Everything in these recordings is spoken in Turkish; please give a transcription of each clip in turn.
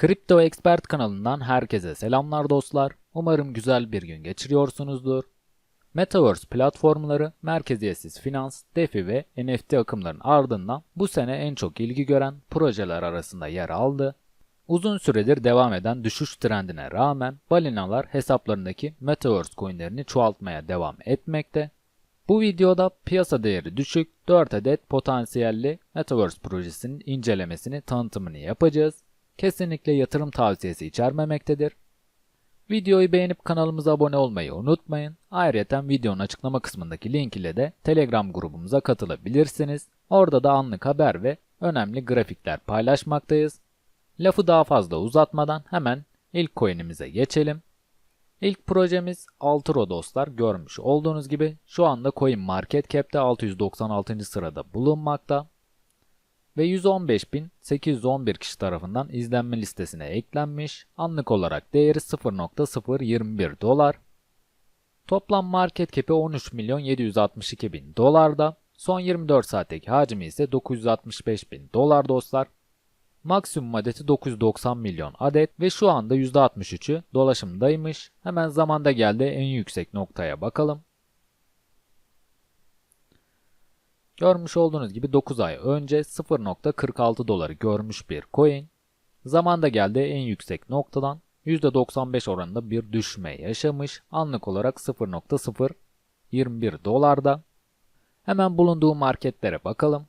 Kripto Expert kanalından herkese selamlar dostlar. Umarım güzel bir gün geçiriyorsunuzdur. Metaverse platformları, merkeziyetsiz finans, DeFi ve NFT akımlarının ardından bu sene en çok ilgi gören projeler arasında yer aldı. Uzun süredir devam eden düşüş trendine rağmen balinalar hesaplarındaki Metaverse coinlerini çoğaltmaya devam etmekte. Bu videoda piyasa değeri düşük 4 adet potansiyelli Metaverse projesinin incelemesini, tanıtımını yapacağız. Kesinlikle yatırım tavsiyesi içermemektedir. Videoyu beğenip kanalımıza abone olmayı unutmayın. Ayrıca videonun açıklama kısmındaki link ile de Telegram grubumuza katılabilirsiniz. Orada da anlık haber ve önemli grafikler paylaşmaktayız. Lafı daha fazla uzatmadan hemen ilk coin'imize geçelim. İlk projemiz Altro dostlar görmüş olduğunuz gibi şu anda Coin Market Cap'te 696. sırada bulunmakta ve 115.811 kişi tarafından izlenme listesine eklenmiş. Anlık olarak değeri 0.021 dolar. Toplam market cap'i 13 milyon 762 bin dolarda. Son 24 saatteki hacmi ise 965 bin dolar dostlar. Maksimum adeti 990 milyon adet ve şu anda %63'ü dolaşımdaymış. Hemen zamanda geldi en yüksek noktaya bakalım. Görmüş olduğunuz gibi 9 ay önce 0.46 doları görmüş bir coin, zamanda geldi en yüksek noktadan %95 oranında bir düşme yaşamış, anlık olarak 0.021 dolarda. Hemen bulunduğu marketlere bakalım.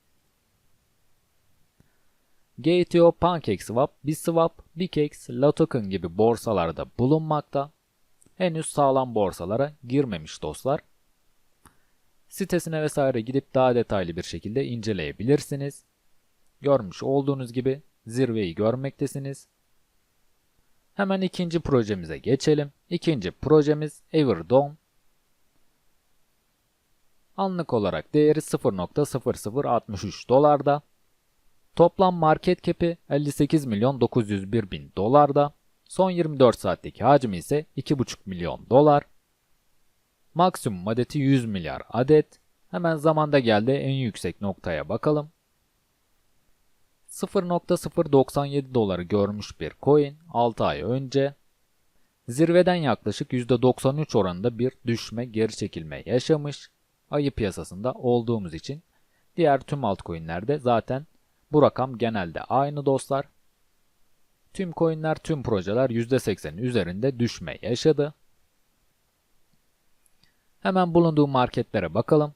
Gateo, PancakeSwap, Biswap, Bikex, Latoken gibi borsalarda bulunmakta. Henüz sağlam borsalara girmemiş dostlar. Sitesine vesaire gidip daha detaylı bir şekilde inceleyebilirsiniz. Görmüş olduğunuz gibi zirveyi görmektesiniz. Hemen ikinci projemize geçelim. İkinci projemiz Everdome. Anlık olarak değeri 0.0063 dolarda. Toplam market cap'i 58 milyon 901 bin dolarda. Son 24 saatteki hacmi ise 2,5 milyon dolar. Maksimum adeti 100 milyar adet. Hemen zamanda geldi en yüksek noktaya bakalım. 0.097 doları görmüş bir coin 6 ay önce. Zirveden yaklaşık %93 oranında bir düşme geri çekilme yaşamış. Ayı piyasasında olduğumuz için diğer tüm altcoin'lerde zaten bu rakam genelde aynı dostlar. Tüm coin'ler, tüm projeler %80'in üzerinde düşme yaşadı. Hemen bulunduğu marketlere bakalım.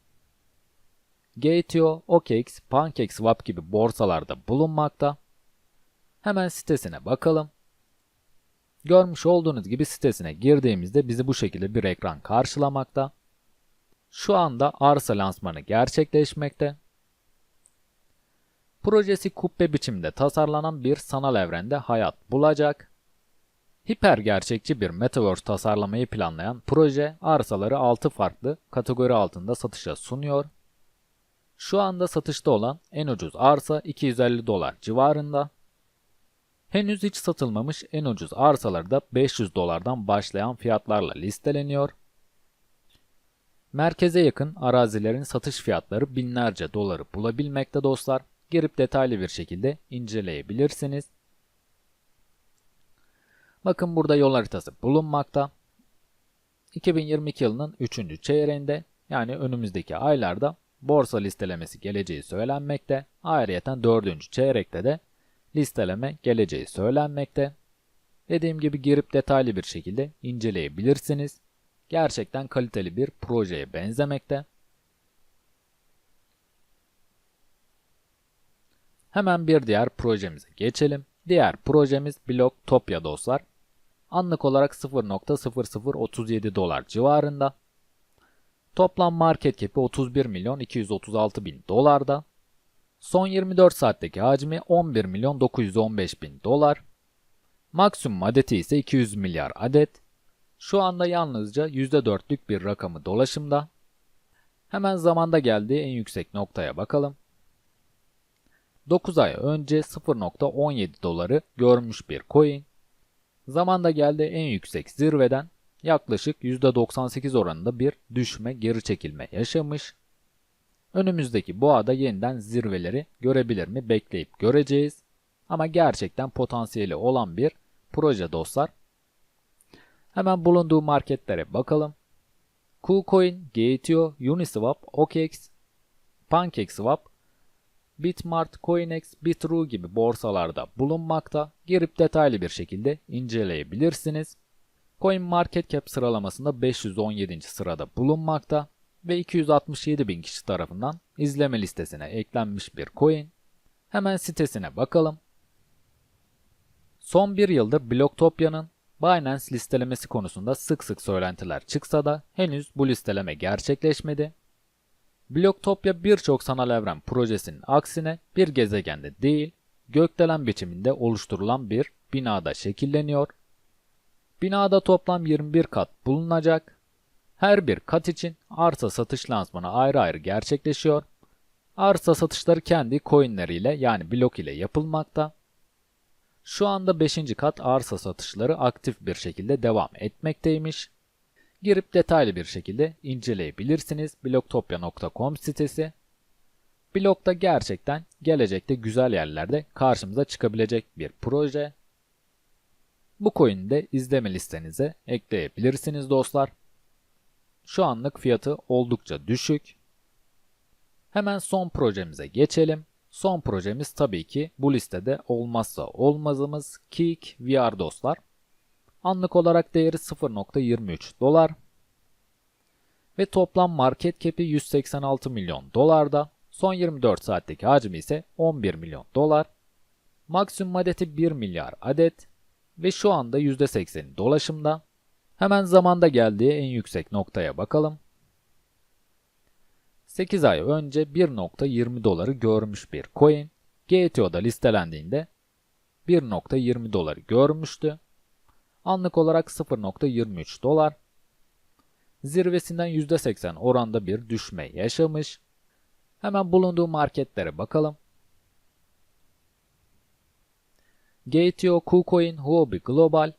Gateo, OKX, PancakeSwap gibi borsalarda bulunmakta. Hemen sitesine bakalım. Görmüş olduğunuz gibi sitesine girdiğimizde bizi bu şekilde bir ekran karşılamakta. Şu anda arsa lansmanı gerçekleşmekte. Projesi kubbe biçimde tasarlanan bir sanal evrende hayat bulacak. Hiper gerçekçi bir metaverse tasarlamayı planlayan proje arsaları 6 farklı kategori altında satışa sunuyor. Şu anda satışta olan en ucuz arsa 250 dolar civarında. Henüz hiç satılmamış en ucuz arsalar da 500 dolardan başlayan fiyatlarla listeleniyor. Merkeze yakın arazilerin satış fiyatları binlerce doları bulabilmekte dostlar. Girip detaylı bir şekilde inceleyebilirsiniz. Bakın burada yol haritası bulunmakta. 2022 yılının 3. çeyreğinde yani önümüzdeki aylarda borsa listelemesi geleceği söylenmekte. Ayrıca 4. çeyrekte de listeleme geleceği söylenmekte. Dediğim gibi girip detaylı bir şekilde inceleyebilirsiniz. Gerçekten kaliteli bir projeye benzemekte. Hemen bir diğer projemize geçelim. Diğer projemiz Blocktopia dostlar. Anlık olarak 0.0037 dolar civarında. Toplam market cap'i 31 milyon 236 bin dolarda. Son 24 saatteki hacmi 11 milyon 915 bin dolar. Maksimum adeti ise 200 milyar adet. Şu anda yalnızca %4'lük bir rakamı dolaşımda. Hemen zamanda geldiği en yüksek noktaya bakalım. 9 ay önce 0.17 doları görmüş bir coin. Zamanda geldi en yüksek zirveden yaklaşık %98 oranında bir düşme geri çekilme yaşamış. Önümüzdeki boğada yeniden zirveleri görebilir mi bekleyip göreceğiz. ama gerçekten potansiyeli olan bir proje dostlar. Hemen bulunduğu marketlere bakalım. KuCoin, Gate.io, Uniswap, OKX, PancakeSwap, Bitmart, Coinex, Bitrue gibi borsalarda bulunmakta. Girip detaylı bir şekilde inceleyebilirsiniz. CoinMarketCap sıralamasında 517. sırada bulunmakta ve 267 bin kişi tarafından izleme listesine eklenmiş bir coin. Hemen sitesine bakalım. Son bir yıldır Blocktopya'nın Binance listelemesi konusunda sık sık söylentiler çıksa da henüz bu listeleme gerçekleşmedi. Blocktopia birçok sanal evren projesinin aksine bir gezegende değil, gökdelen biçiminde oluşturulan bir binada şekilleniyor. Binada toplam 21 kat bulunacak. Her bir kat için arsa satış lansmanı ayrı ayrı gerçekleşiyor. Arsa satışları kendi coinleriyle yani blok ile yapılmakta. Şu anda 5. kat arsa satışları aktif bir şekilde devam etmekteymiş. Girip detaylı bir şekilde inceleyebilirsiniz. Blocktopia.com sitesi. Blokta gerçekten gelecekte güzel yerlerde karşımıza çıkabilecek bir proje. Bu coin'i de izleme listenize ekleyebilirsiniz dostlar. Şu anlık fiyatı oldukça düşük. Hemen son projemize geçelim. Son projemiz tabii ki bu listede olmazsa olmazımız Kik VR dostlar. Anlık olarak değeri 0.23 dolar ve toplam market cap'i 186 milyon dolarda. Son 24 saatteki hacmi ise 11 milyon dolar. Maksimum adeti 1 milyar adet ve şu anda %80'i dolaşımda. Hemen zamanda geldiği en yüksek noktaya bakalım. 8 ay önce 1.20 doları görmüş bir coin, GTO'da listelendiğinde 1.20 doları görmüştü. Anlık olarak 0.23 dolar. Zirvesinden %80 oranda bir düşme yaşamış. Hemen bulunduğu marketlere bakalım. Gate.io, KuCoin, Huobi Global,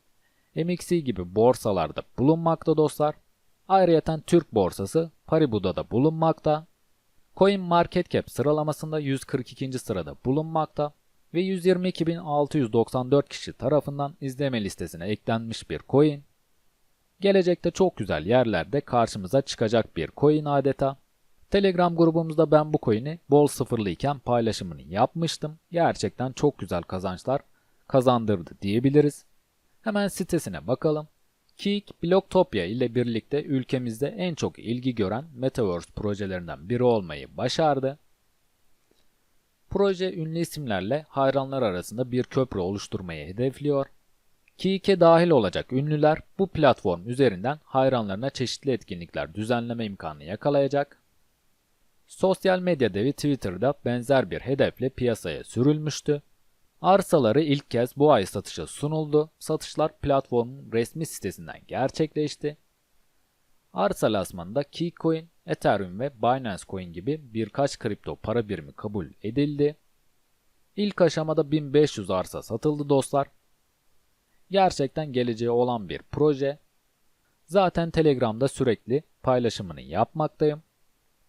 MXC gibi borsalarda bulunmakta dostlar. Ayrıca Türk borsası Paribu'da da bulunmakta. Coin Market Cap sıralamasında 142. sırada bulunmakta ve 122.694 kişi tarafından izleme listesine eklenmiş bir coin. Gelecekte çok güzel yerlerde karşımıza çıkacak bir coin adeta. Telegram grubumuzda ben bu coin'i bol sıfırlı iken paylaşımını yapmıştım. Gerçekten çok güzel kazançlar kazandırdı diyebiliriz. Hemen sitesine bakalım. Kik, Blocktopia ile birlikte ülkemizde en çok ilgi gören Metaverse projelerinden biri olmayı başardı. Proje ünlü isimlerle hayranlar arasında bir köprü oluşturmayı hedefliyor. Kik'e dahil olacak ünlüler bu platform üzerinden hayranlarına çeşitli etkinlikler düzenleme imkanı yakalayacak. Sosyal medya devi Twitter'da benzer bir hedefle piyasaya sürülmüştü. Arsaları ilk kez bu ay satışa sunuldu. Satışlar platformun resmi sitesinden gerçekleşti. Arsa lasmanında Keycoin, Ethereum ve Binance Coin gibi birkaç kripto para birimi kabul edildi. İlk aşamada 1500 arsa satıldı dostlar. Gerçekten geleceği olan bir proje. Zaten Telegram'da sürekli paylaşımını yapmaktayım.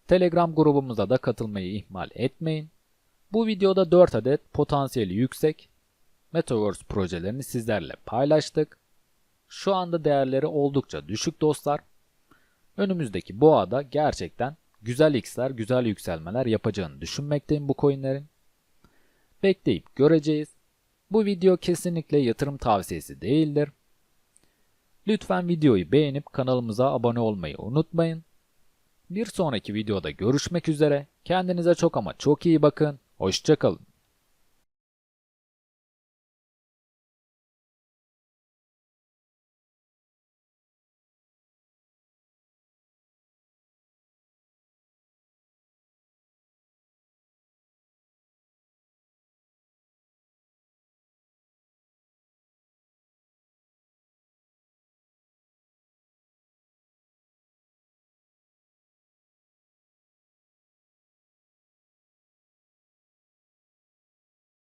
Telegram grubumuza da katılmayı ihmal etmeyin. Bu videoda 4 adet potansiyeli yüksek Metaverse projelerini sizlerle paylaştık. Şu anda değerleri oldukça düşük dostlar. Önümüzdeki boğada gerçekten güzel x'ler, güzel yükselmeler yapacağını düşünmekteyim bu coinlerin. Bekleyip göreceğiz. Bu video kesinlikle yatırım tavsiyesi değildir. Lütfen videoyu beğenip kanalımıza abone olmayı unutmayın. Bir sonraki videoda görüşmek üzere. Kendinize çok ama çok iyi bakın. Hoşçakalın.